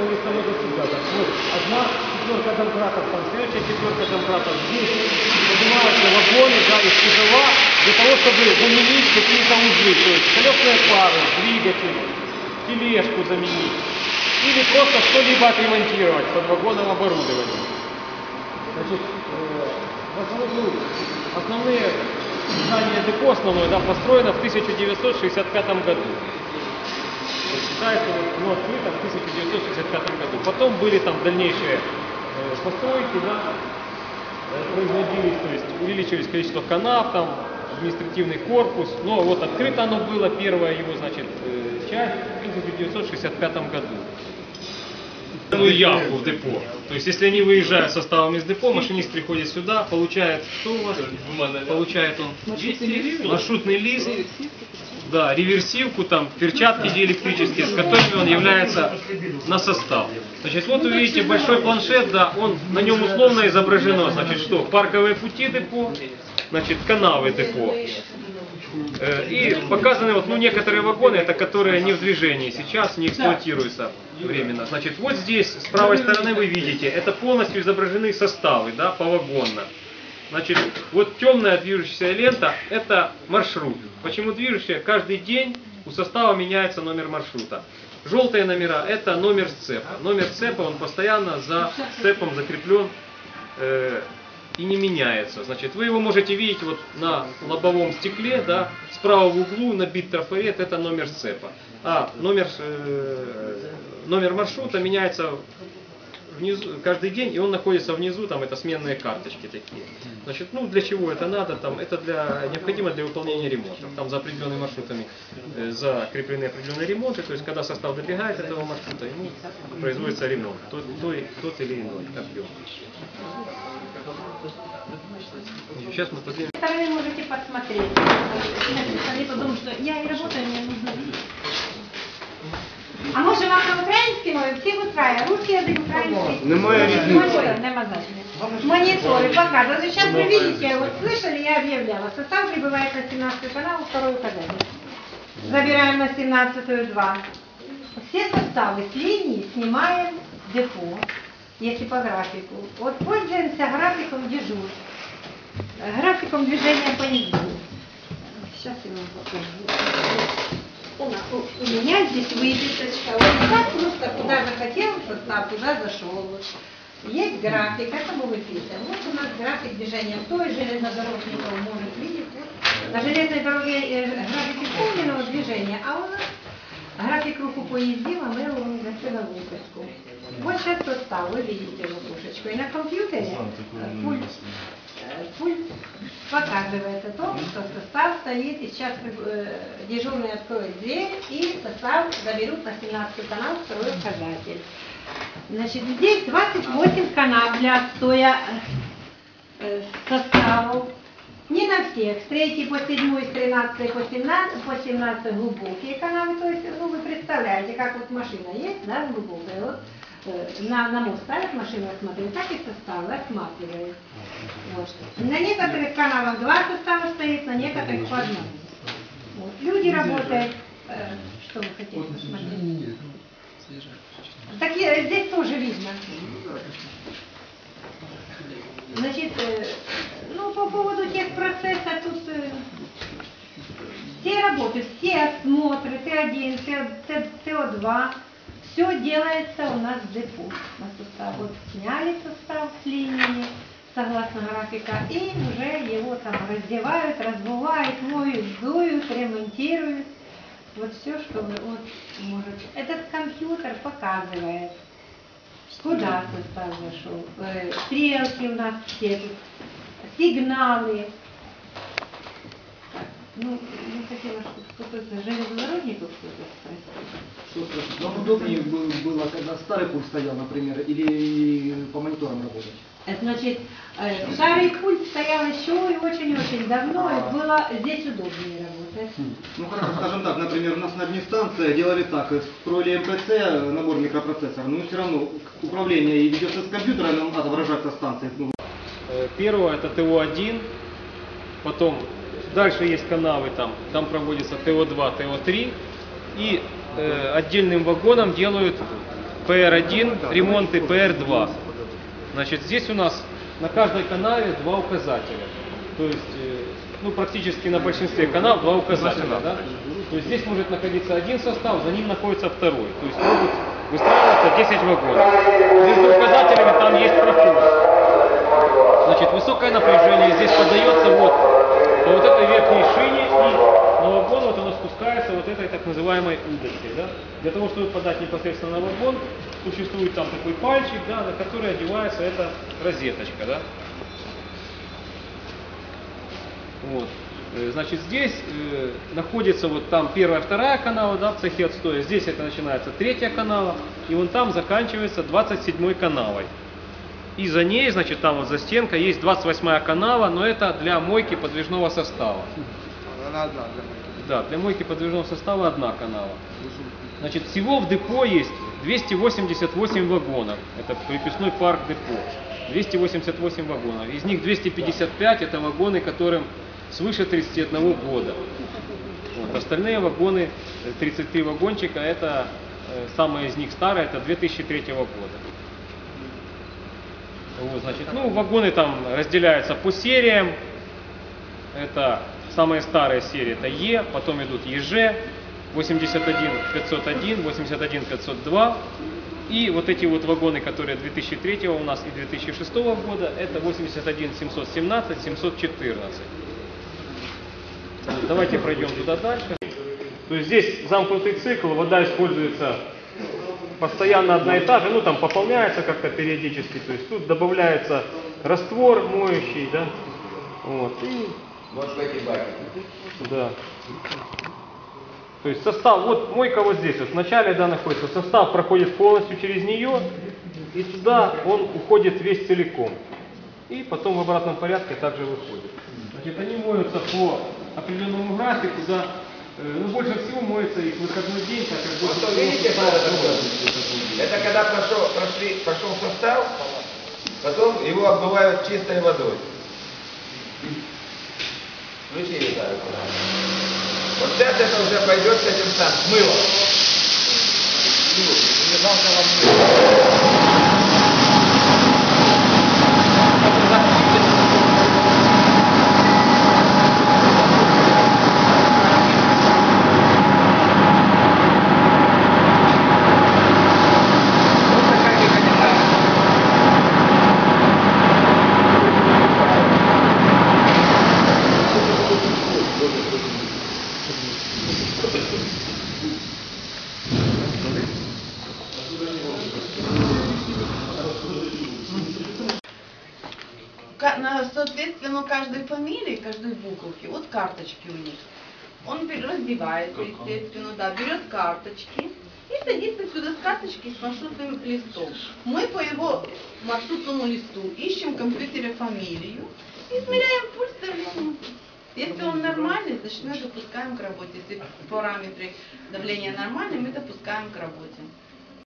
становится много сюда. Так вот, одна четверка домкратов, там следующая четверка домкратов. Здесь поднимаются вагоны, да, из кузова, для того, чтобы заменить какие-то узлы. То есть колесные пары, двигатель, тележку заменить. Или просто что-либо отремонтировать под вагоном оборудования. Значит, э, основные здание депо основное да, построено в 1965 году. Считается, вот, оно открыто в 1965 году. Потом были там дальнейшие э, постройки, да, э, производились, то есть увеличились количество канав, там, административный корпус. Но вот открыто оно было, первая его, значит, э, часть в 1965 году целую явку в депо. То есть, если они выезжают составом из депо, машинист приходит сюда, получает, что у вас? Получает он маршрутный лист, да, реверсивку, там, перчатки диэлектрические, с которыми он является на состав. Значит, вот вы видите большой планшет, да, он, на нем условно изображено, значит, что, парковые пути депо, значит, канавы депо. Э, И показаны вот, ну, некоторые вагоны, это которые не в движении сейчас, не эксплуатируются временно. Значит, вот здесь, с правой стороны вы видите, это полностью изображены составы, да, повагонно. Значит, вот темная движущаяся лента – это маршрут. Почему движущая? Каждый день у состава меняется номер маршрута. Желтые номера – это номер сцепа. Номер сцепа, он постоянно за сцепом закреплен э, и не меняется. Значит, вы его можете видеть вот на лобовом стекле, да, справа в углу набит трафарет, это номер сцепа. А номер, э, номер маршрута меняется внизу, каждый день, и он находится внизу, там это сменные карточки такие. Значит, ну для чего это надо? Там, это для, необходимо для выполнения ремонтов. Там за определенными маршрутами э, закреплены определенные ремонты, то есть когда состав добегает этого маршрута, ему производится ремонт, тот, той- тот или иной объем. Сейчас мы поднимем. стороны можете посмотреть. Смотри, потому что я и работаю, мне нужно видеть. А може вам на українській мові всіх устраює? Русский язик, український? Немає різниці. Монітор, нема значення. Мониторы показывают. Вот сейчас вы видите, вот слышали, я объявляла, состав прибывает на 17 канал, второй указатель. Забираем на 17 2. Все составы с линии снимаем в депо, если по графику. Вот пользуемся графиком дежурств, графиком движения поездов. Сейчас я вам покажу. У, меня здесь выписочка. Вот так просто куда захотел состав, туда зашел. Есть график, это мы выписываем. Вот у нас график движения. Из железнодорожников может видеть? Вот. На железной дороге э, график исполненного движения, а у нас график руху поездів, а ми робимо за на выписку. Вот сейчас состав, вы видите ловушечку. И на компьютере э, пульт, э, пульт показывает о том, что состав стоит, и сейчас э, дежурный откроет дверь, и состав заберут на 17 канал второй указатель. Значит, здесь 28 канав для отстоя э, составов. Не на всех. С 3 по 7, с 13 по 17, по 17 глубокие канавы. То есть, ну, вы представляете, как вот машина есть, да, глубокая. Вот, на, на мост ставят машину осматривают, так и составы осматривают. Вот. На некоторых каналах два состава стоит, на некоторых по одному. Вот. Люди работают, э, что вы хотите посмотреть? Так я- здесь тоже видно. Значит, э, ну, по поводу техпроцесса тут э, все работы, все осмотры, Т1, Т- ТО2, все делается у нас в депо на состав. Вот сняли состав с линии, согласно графика, и уже его там раздевают, разбывают, моют, дуют, ремонтируют. Вот все, что вы вот можете. Этот компьютер показывает, куда состав зашел. Э, Стрелки у нас все сигналы. Ну, я хотела, чтобы кто-то из железнодорожников что-то спросил. Что спросить? Вам удобнее бы- было, когда старый курс стоял, например, или по мониторам работать? Э, Значит, э, старый пульт стоял еще и очень-очень давно, и было здесь удобнее работать. Ну хорошо, скажем так, например, у нас на одной станции делали так, э, строили МПЦ, набор микропроцессоров, но все равно управление ведется с компьютера, нам отображаться станции. Э, Первое это ТО1, потом дальше есть канавы там, там проводится ТО2, ТО3 и э, отдельным вагоном делают PR1 ремонты, PR2. Значит, здесь у нас на каждой канаве два указателя. То есть, э, ну, практически на большинстве каналов два указателя, да? То есть здесь может находиться один состав, за ним находится второй. То есть могут выстраиваться 10 вагонов. Между указателями там есть проход. Значит, высокое напряжение здесь подается вот по вот этой верхней шине и на вагон вот оно спускается вот этой так называемой удочкой. Да? Для того, чтобы подать непосредственно на вагон, существует там такой пальчик, да, на который одевается эта розеточка. Да? Вот. Э, Значит, здесь э, находится вот там первая, вторая канала, да, в цехе отстоя. Здесь это начинается третья канала, и вон там заканчивается 27 канавой. И за ней, значит, там вот за стенкой есть 28 канава, но это для мойки подвижного состава. Она одна для моей. Да, для мойки подвижного состава одна канава. Значит, всего в депо есть 288 вагонов. Это приписной парк депо. 288 вагонов. Из них 255 это вагоны, которым свыше 31 года. Вот. Остальные вагоны, э, 33 вагончика, это э, самые из них старые, это 2003 года. Вот, значит, ну, вагоны там разделяются по сериям. Это самые старые серии, это Е, потом идут ЕЖ, 81 501, 81 502. И вот эти вот вагоны, которые 2003 у нас и 2006 года, это 81 717, 714. Давайте пройдем туда дальше. То есть здесь замкнутый цикл, вода используется постоянно одна и та же, ну там пополняется как-то периодически, то есть тут добавляется раствор моющий, да, вот, и Вот в эти баки. да. То есть состав, вот мойка вот здесь, вот в начале да, находится, состав проходит полностью через нее, и туда он уходит весь целиком. И потом в обратном порядке также выходит. Значит, они моются по определенному графику, да, Э, ну, больше всего моется их выходной день, так как Вот видите, что это. Это когда прошел, прошли, пошел состав, потом его обмывают чистой водой. Включи Виталий. Вот сейчас это уже пойдет с этим сам, с мылом. Вот соответственно, каждой фамилии, каждой буковки, вот карточки у них. Он раздевается, естественно, да, берет карточки и садится сюда с карточки с маршрутным листом. Мы по его маршрутному листу ищем в компьютере фамилию и измеряем пульс давления. Если он нормальный, значит мы допускаем к работе. Если параметры давления нормальные, мы допускаем к работе.